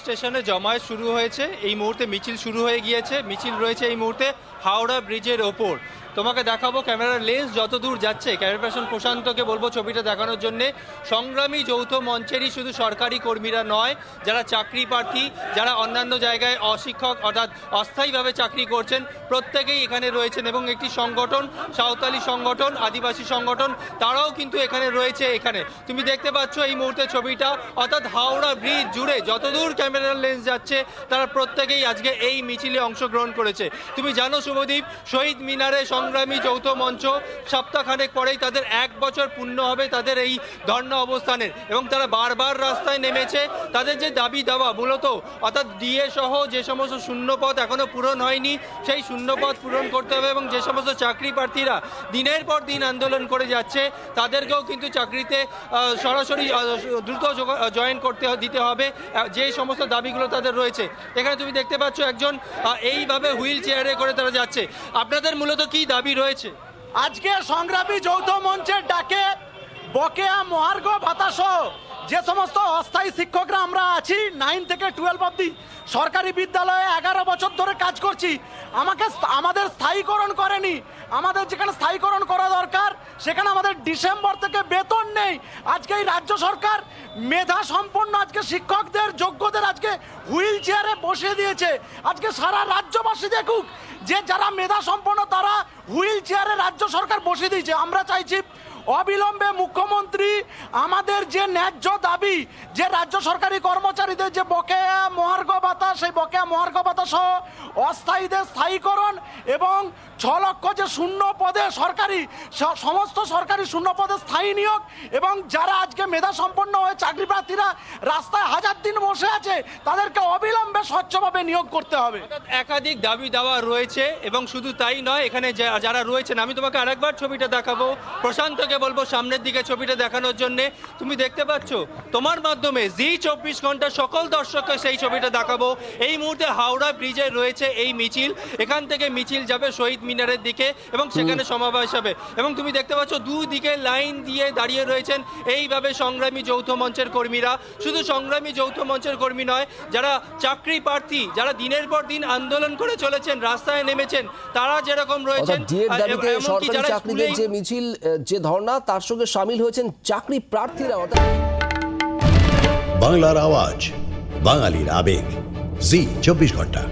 স্টেশনে জমায়েত শুরু হয়েছে। এই মুহূর্তে মিছিল শুরু হয়ে গিয়েছে। মিছিল রয়েছে এই মুহূর্তে হাওড়া ব্রিজের ওপর। তোমাকে দেখাবো ক্যামেরার লেন্স যত দূর যাচ্ছে। ক্যামেরা পার্সন প্রশান্তকে বলব ছবিটা দেখানোর জন্যে। সংগ্রামী যৌথ মঞ্চেরই শুধু সরকারি কর্মীরা নয়, যারা চাকরি প্রার্থী, যারা অন্যান্য জায়গায় অশিক্ষক অর্থাৎ অস্থায়ীভাবে চাকরি করছেন, প্রত্যেকেই এখানে রয়েছেন এবং একটি সংগঠন, সাঁওতালি সংগঠন, আদিবাসী সংগঠন, তারাও কিন্তু এখানে রয়েছে এখানে। তুমি দেখতে পাচ্ছ এই মুহূর্তে ছবিটা, অর্থাৎ হাওড়া ব্রিজ জুড়ে যতদূর ক্যামেরার লেন্স যাচ্ছে, তারা প্রত্যেকেই আজকে এই মিছিলে অংশগ্রহণ করেছে। তুমি জানো শুভদীপ, শহীদ মিনারে সংগ্রামী যৌথ মঞ্চ সপ্তাহখানেক পরেই তাদের এক বছর পূর্ণ হবে তাদের এই ধর্ণা অবস্থানের। এবং তারা বারবার রাস্তায় নেমেছে। তাদের যে দাবি দাওয়া মূলত, অর্থাৎ ডিএ সহ যে সমস্ত শূন্যপদ এখনও পূরণ হয়নি, সেই শূন্যপদ পূরণ করতে হবে এবং যে সমস্ত চাকরি প্রার্থীরা দিনের পর দিন আন্দোলন করে যাচ্ছে, তাদেরকেও কিন্তু চাকরিতে সরাসরি দ্রুত জয়েন করতে দিতে হবে যে সমস্ত দাবিগুলো তাদের রয়েছে। এখানে তুমি দেখতে পাচ্ছ একজন এইভাবে হুইল চেয়ারে করে তারা যাচ্ছে। আপনাদের মূলত কি দাবি রয়েছে। আজকে সংগ্রামী যৌথ মঞ্চের ডাকে বকেয়া মহার্ঘ ভাতাসহ যে সমস্ত অস্থায়ী শিক্ষকরা আমরা আছি নাইন থেকে টুয়েলভ অবধি সরকারি বিদ্যালয়ে এগারো বছর ধরে কাজ করছি। আমাকে আমাদের স্থায়ীকরণ করেনি। আমাদের যেখানে স্থায়ীকরণ করা দরকার, সেখানে আমাদের ডিসেম্বর থেকে বেতন নেই। আজকে এই রাজ্য সরকার মেধা সম্পন্ন আজকে শিক্ষকদের, যোগ্যদের আজকে হুইল চেয়ারে বসিয়ে দিয়েছে। আজকে সারা রাজ্যবাসী দেখুক যে যারা মেধা সম্পন্ন হুইল চেয়ারে রাজ্য সরকার বসে দিয়েছে। আমরা চাইছি অবিলম্বে মুখ্যমন্ত্রী আমাদের যে ন্যায্য দাবি, যে রাজ্য সরকারি কর্মচারীদের যে বকেয়া মহার্ঘ ভাতা, সেই বকেয়া মহার্ঘ ভাতা সহ অস্থায়ীদের স্থায়ীকরণ এবং ছ লক্ষ যে শূন্য পদে সরকারি সমস্ত সরকারি শূন্য পদে স্থায়ী নিয়োগ এবং যারা আজকে মেধা সম্পন্ন হয়ে চাকরি প্রার্থীরা রাস্তায় হাজার দিন বসে আছে, তাদেরকে অবিলম্বে স্বচ্ছভাবে নিয়োগ করতে হবে। একাধিক দাবি দাওয়া রয়েছে এবং শুধু তাই নয়, এখানে যারা রয়েছেন, আমি তোমাকে আরেকবার ছবিটা দেখাবো। প্রশান্তকে বলব সামনের দিকে ছবিটা দেখানোর জন্য। তুমি দেখতে পাচ্ছ, তোমার মাধ্যমে জি চব্বিশ ঘণ্টা সকল দর্শককে সেই ছবিটা দেখাবো। এই মুহূর্তে হাওড়া ব্রিজে রয়েছে এই মিছিল। এখান থেকে মিছিল যাবে শহীদ মিনারের দিকে এবং সেখানে সমাবেশ হবে। এবং তুমি দেখতে পাচ্ছ দুদিকে লাইন দিয়ে দাঁড়িয়ে রয়েছেন এইভাবে সংগ্রামী যৌথ মঞ্চের কর্মীরা। শুধু সংগ্রামী যৌথ মঞ্চের কর্মী নয় যারা চাকরি প্রার্থী যারা দিনের পর দিন আন্দোলন করে চলেছেন রাস্তায় নেমেছেন তারা যেরকম রয়েছেন সরকারি চাকরিদের যে মিছিল যে ধর্ণা তার সঙ্গে সামিল হয়েছেন চাকরি প্রার্থীরা অর্থাৎ বাংলার আওয়াজ বাঙালির আবেগ। জি চব্বিশ ঘণ্টা।